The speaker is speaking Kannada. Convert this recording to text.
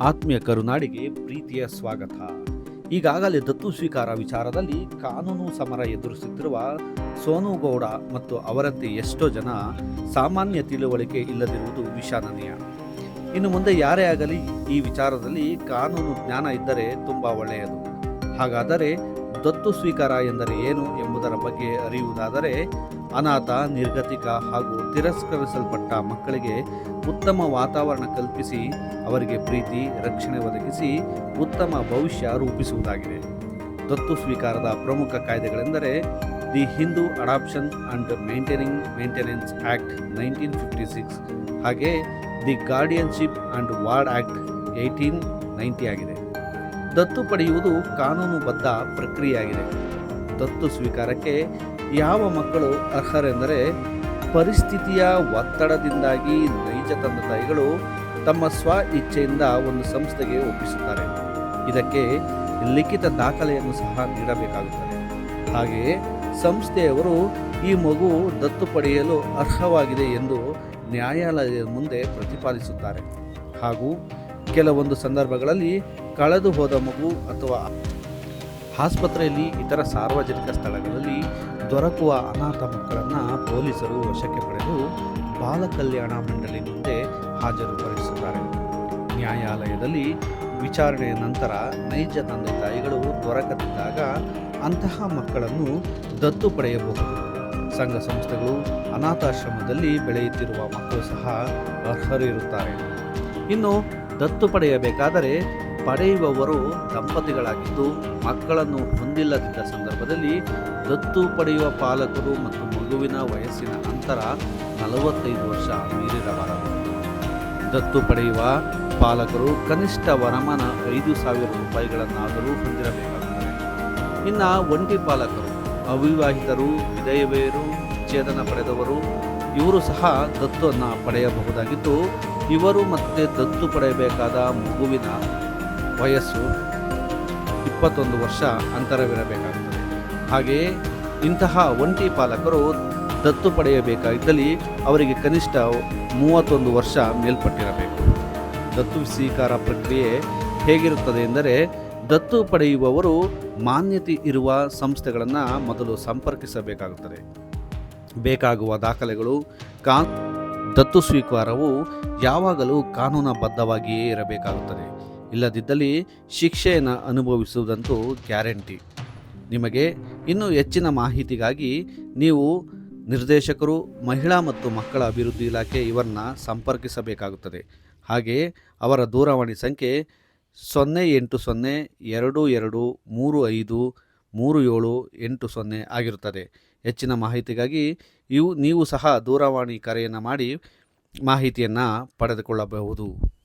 ಆತ್ಮೀಯ ಕರುನಾಡಿಗೆ ಪ್ರೀತಿಯ ಸ್ವಾಗತ. ಈಗಾಗಲೇ ದತ್ತು ಸ್ವೀಕಾರ ವಿಚಾರದಲ್ಲಿ ಕಾನೂನು ಸಮರ ಎದುರಿಸುತ್ತಿರುವ ಸೋನು ಗೌಡ ಮತ್ತು ಅವರಂತೆ ಎಷ್ಟೋ ಜನ ಸಾಮಾನ್ಯ ತಿಳುವಳಿಕೆ ಇಲ್ಲದಿರುವುದು ವಿಷಾದನೀಯ. ಇನ್ನು ಮುಂದೆ ಯಾರೇ ಆಗಲಿ ಈ ವಿಚಾರದಲ್ಲಿ ಕಾನೂನು ಜ್ಞಾನ ಇದ್ದರೆ ತುಂಬ ಒಳ್ಳೆಯದು. ಹಾಗಾದರೆ ದತ್ತು ಸ್ವೀಕಾರ ಎಂದರೆ ಏನು ಎಂಬುದರ ಬಗ್ಗೆ ಅರಿಯುವುದಾದರೆ, ಅನಾಥ, ನಿರ್ಗತಿಕ ಹಾಗೂ ತಿರಸ್ಕರಿಸಲ್ಪಟ್ಟ ಮಕ್ಕಳಿಗೆ ಉತ್ತಮ ವಾತಾವರಣ ಕಲ್ಪಿಸಿ, ಅವರಿಗೆ ಪ್ರೀತಿ, ರಕ್ಷಣೆ ಒದಗಿಸಿ ಉತ್ತಮ ಭವಿಷ್ಯ ರೂಪಿಸುವುದಾಗಿದೆ. ದತ್ತು ಸ್ವೀಕಾರದ ಪ್ರಮುಖ ಕಾಯ್ದೆಗಳೆಂದರೆ, the Hindu adoption and maintaining maintenance act nineteen fifty six ಹಾಗೆ the guardianship and ward act eighteen ninety ಆಗಿದೆ. ದತ್ತು ಪಡೆಯುವುದು ಕಾನೂನುಬದ್ಧ ಪ್ರಕ್ರಿಯೆಯಾಗಿದೆ. ದತ್ತು ಸ್ವೀಕಾರಕ್ಕೆ ಯಾವ ಮಕ್ಕಳು ಅರ್ಹರೆಂದರೆ ಪರಿಸ್ಥಿತಿಯ ಒತ್ತಡದಿಂದಾಗಿ ನೈಜ ತಂದೆ ತಾಯಿಗಳು ತಮ್ಮ ಸ್ವ ಇಚ್ಛೆಯಿಂದ ಒಂದು ಸಂಸ್ಥೆಗೆ ಒಪ್ಪಿಸುತ್ತಾರೆ. ಇದಕ್ಕೆ ಲಿಖಿತ ದಾಖಲೆಯನ್ನು ಸಹ ನೀಡಬೇಕಾಗುತ್ತದೆ. ಹಾಗೆಯೇ ಸಂಸ್ಥೆಯವರು ಈ ಮಗು ದತ್ತು ಪಡೆಯಲು ಅರ್ಹವಾಗಿದೆ ಎಂದು ನ್ಯಾಯಾಲಯದ ಮುಂದೆ ಪ್ರತಿಪಾದಿಸುತ್ತಾರೆ. ಹಾಗೂ ಕೆಲವೊಂದು ಸಂದರ್ಭಗಳಲ್ಲಿ ಕಳೆದು ಹೋದ ಮಗು ಅಥವಾ ಆಸ್ಪತ್ರೆಯಲ್ಲಿ ಇತರ ಸಾರ್ವಜನಿಕ ಸ್ಥಳಗಳಲ್ಲಿ ದೊರಕುವ ಅನಾಥ ಮಕ್ಕಳನ್ನು ಪೊಲೀಸರು ವಶಕ್ಕೆ ಪಡೆದು ಬಾಲ ಕಲ್ಯಾಣ ಮಂಡಳಿ ಮುಂದೆ ಹಾಜರುಪಡಿಸುತ್ತಾರೆ. ನ್ಯಾಯಾಲಯದಲ್ಲಿ ವಿಚಾರಣೆಯ ನಂತರ ನೈಜ ತಂದೆ ತಾಯಿಗಳು ದೊರಕದಿದ್ದಾಗ ಅಂತಹ ಮಕ್ಕಳನ್ನು ದತ್ತು ಪಡೆಯಬಹುದು. ಸಂಘ ಸಂಸ್ಥೆಗಳು ಅನಾಥಾಶ್ರಮದಲ್ಲಿ ಬೆಳೆಯುತ್ತಿರುವ ಮಕ್ಕಳು ಸಹ ಅರ್ಹರಿರುತ್ತಾರೆ. ಇನ್ನು ದತ್ತು ಪಡೆಯಬೇಕಾದರೆ ಪಡೆಯುವವರು ದಂಪತಿಗಳಾಗಿದ್ದು ಮಕ್ಕಳನ್ನು ಹೊಂದಿಲ್ಲದಿದ್ದ ಸಂದರ್ಭದಲ್ಲಿ ದತ್ತು ಪಡೆಯುವ ಪಾಲಕರು ಮತ್ತು ಮಗುವಿನ ವಯಸ್ಸಿನ ಅಂತರ ನಲವತ್ತೈದು ವರ್ಷ ಮೀರಿರಬಾರದು ದತ್ತು ಪಡೆಯುವ ಪಾಲಕರು ಕನಿಷ್ಠ ವರಮಾನ ಐದು ಸಾವಿರ ರೂಪಾಯಿಗಳನ್ನಾದರೂ ಹೊಂದಿರಬೇಕಾಗುತ್ತದೆ. ಇನ್ನು ಒಂಟಿ ಪಾಲಕರು, ಅವಿವಾಹಿತರು, ವಿಧವೆಯರು, ವಿಚ್ಛೇದನ ಪಡೆದವರು, ಇವರು ಸಹ ದತ್ತನ್ನು ಪಡೆಯಬಹುದಾಗಿದ್ದು, ಇವರು ಮತ್ತೆ ದತ್ತು ಪಡೆಯಬೇಕಾದ ಮಗುವಿನ ವಯಸ್ಸು ಇಪ್ಪತ್ತೊಂದು ವರ್ಷ ಅಂತರವಿರಬೇಕಾಗುತ್ತದೆ ಹಾಗೆಯೇ ಇಂತಹ ಒಂಟಿ ಪಾಲಕರು ದತ್ತು ಪಡೆಯಬೇಕಾಗಿದ್ದಲ್ಲಿ ಅವರಿಗೆ ಕನಿಷ್ಠ ಮೂವತ್ತೊಂದು ವರ್ಷ ಮೇಲ್ಪಟ್ಟಿರಬೇಕು. ದತ್ತು ಸ್ವೀಕಾರ ಪ್ರಕ್ರಿಯೆ ಹೇಗಿರುತ್ತದೆ ಎಂದರೆ ದತ್ತು ಪಡೆಯುವವರು ಮಾನ್ಯತೆ ಇರುವ ಸಂಸ್ಥೆಗಳನ್ನು ಮೊದಲು ಸಂಪರ್ಕಿಸಬೇಕಾಗುತ್ತದೆ. ಬೇಕಾಗುವ ದಾಖಲೆಗಳು ಕಾ ದತ್ತು ಸ್ವೀಕಾರವು ಯಾವಾಗಲೂ ಕಾನೂನುಬದ್ಧವಾಗಿಯೇ ಇರಬೇಕಾಗುತ್ತದೆ. ಇಲ್ಲದಿದ್ದಲ್ಲಿ ಶಿಕ್ಷೆಯನ್ನು ಅನುಭವಿಸುವುದಂತೂ ಗ್ಯಾರಂಟಿ. ನಿಮಗೆ ಇನ್ನೂ ಹೆಚ್ಚಿನ ಮಾಹಿತಿಗಾಗಿ ನೀವು ನಿರ್ದೇಶಕರು, ಮಹಿಳಾ ಮತ್ತು ಮಕ್ಕಳ ಅಭಿವೃದ್ಧಿ ಇಲಾಖೆ ಇವರನ್ನ ಸಂಪರ್ಕಿಸಬೇಕಾಗುತ್ತದೆ. ಹಾಗೆ ಅವರ ದೂರವಾಣಿ ಸಂಖ್ಯೆ ಸೊನ್ನೆ ಎಂಟು ಸೊನ್ನೆ ಎರಡು ಎರಡು ಮೂರು ಐದು ಮೂರು ಏಳು ಎಂಟು ಸೊನ್ನೆ ಆಗಿರುತ್ತದೆ. ಹೆಚ್ಚಿನ ಮಾಹಿತಿಗಾಗಿ ಇವು, ನೀವು ಸಹ ದೂರವಾಣಿ ಕರೆಯನ್ನು ಮಾಡಿ ಮಾಹಿತಿಯನ್ನು ಪಡೆದುಕೊಳ್ಳಬಹುದು.